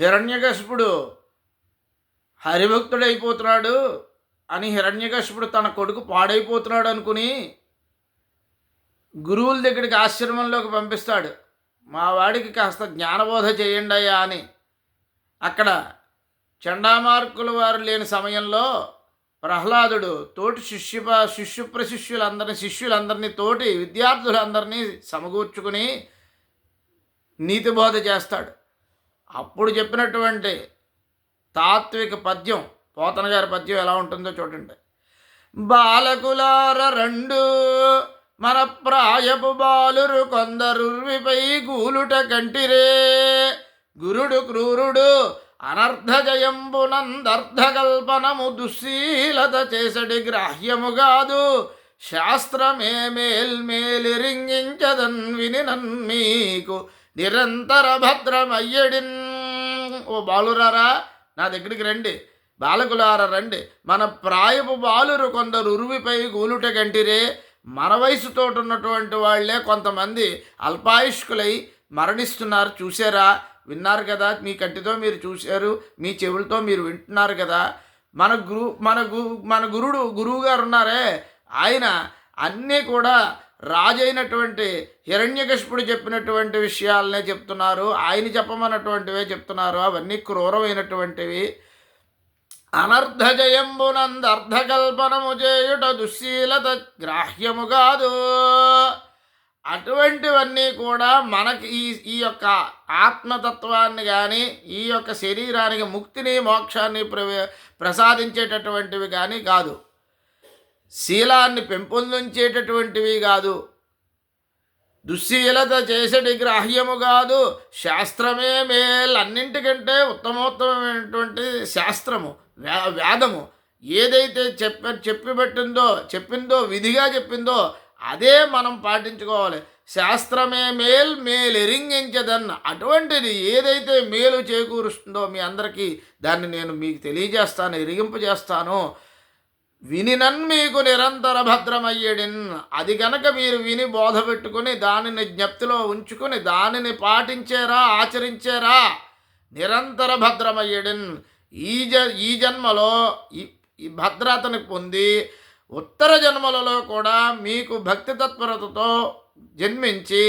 హిరణ్యకశిపుడు హరిభక్తుడైపోతున్నాడు అని హిరణ్యకశిపుడు తన కొడుకు పాడైపోతున్నాడు అనుకుని గురువుల దగ్గరికి ఆశ్రమంలోకి పంపిస్తాడు. మా వాడికి కాస్త జ్ఞానబోధ చేయండి అయ్యా అని. అక్కడ చండామార్కుల వారు లేని సమయంలో ప్రహ్లాదుడు తోటి శిష్యు శిష్యు ప్రశిష్యులందరినీ శిష్యులందరినీ తోటి విద్యార్థులందరినీ సమకూర్చుకుని నీతిబోధ చేస్తాడు. అప్పుడు చెప్పినటువంటి తాత్విక పద్యం పోతన గారి పద్యం ఎలా ఉంటుందో చూడండి. బాలకులార రెండు మన ప్రాయపు బాలురు కొందరుర్విపై గూలుట కంటిరే. గురుడు క్రూరుడు అనర్ధజయంబునందర్ధకల్పనము దుశ్శీలత చేసడి గ్రాహ్యము కాదు శాస్త్రమే మేల్మేలిరింగించదన్ వినినన్ మీకు నిరంతర భద్రమయ్యడిన్ ఓ బాలురారా నా దగ్గరికి రండి. బాలకులార రండి. మన ప్రాయపు బాలురు కొందరు ఉరువిపై గూలుట కంటిరే మన వయసుతో ఉన్నటువంటి వాళ్ళే కొంతమంది అల్పాయుష్కులై మరణిస్తున్నారు. చూసారా విన్నారు కదా? మీ కంటితో మీరు చూశారు మీ చెవులతో మీరు వింటున్నారు కదా? మన గురు మన గు మన గురుడు గురువు గారు ఉన్నారే. ఆయన అన్నీ కూడా రాజైనటువంటి హిరణ్యకశిపుడు చెప్పినటువంటి విషయాలనే చెప్తున్నారు. ఆయన చెప్పమన్నటువంటివే చెప్తున్నారు. అవన్నీ క్రూరమైనటువంటివి. అనర్ధజయంబునందర్ధకల్పనము చేయుట దుశ్శీలత గ్రాహ్యము కాదు. అటువంటివన్నీ కూడా మనకి ఈ ఈ యొక్క ఆత్మతత్వాన్ని కానీ ఈ యొక్క శరీరానికి ముక్తిని మోక్షాన్ని ప్ర ప్రసాదించేటటువంటివి కానీ కాదు. శీలాన్ని పెంపొందించేటటువంటివి కాదు. దుశ్శీలత చేసేటి గ్రాహ్యము కాదు. శాస్త్రమే మేల్ అన్నింటికంటే ఉత్తమోత్తమైనటువంటి శాస్త్రము వేదము ఏదైతే చెప్ప చెప్పి పెట్టిందో చెప్పిందో విధిగా చెప్పిందో అదే మనం పాటించుకోవాలి. శాస్త్రమే మేల్ మేలెరింగించదన్న అటువంటిది ఏదైతే మేలు చేకూరుస్తుందో మీ అందరికీ దాన్ని నేను మీకు తెలియజేస్తాను ఎరిగింపు చేస్తాను వినినన్ మీకు నిరంతర భద్రమయ్యడిన్. అది గనక మీరు విని బోధ పెట్టుకుని దానిని జ్ఞప్తిలో ఉంచుకుని దానిని పాటించారా ఆచరించారా నిరంతర భద్రమయ్యడిన్. ఈ జ ఈ జన్మలో ఈ ఈ భద్రతని పొంది ఉత్తర జన్మలలో కూడా మీకు భక్తి తత్పరతతో జన్మించి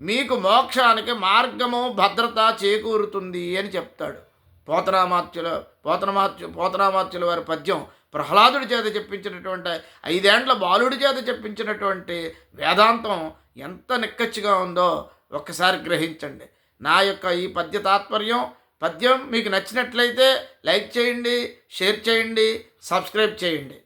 మీకు మోక్షానికి మార్గము భద్రత చేకూరుతుంది అని చెప్తాడు. పోతనామాత్యుల పోతనమాత్యు పోతనామాత్యుల వారి పద్యం. ప్రహ్లాదుడి చేత చెప్పించినటువంటి ఐదేండ్ల బాలుడి చేత చెప్పించినటువంటి వేదాంతం ఎంత నిక్కచ్చిగా ఉందో ఒక్కసారి గ్రహించండి. నా యొక్క ఈ పద్య తాత్పర్యం పద్యం మీకు నచ్చినట్లయితే లైక్ చేయండి షేర్ చేయండి సబ్స్క్రైబ్ చేయండి.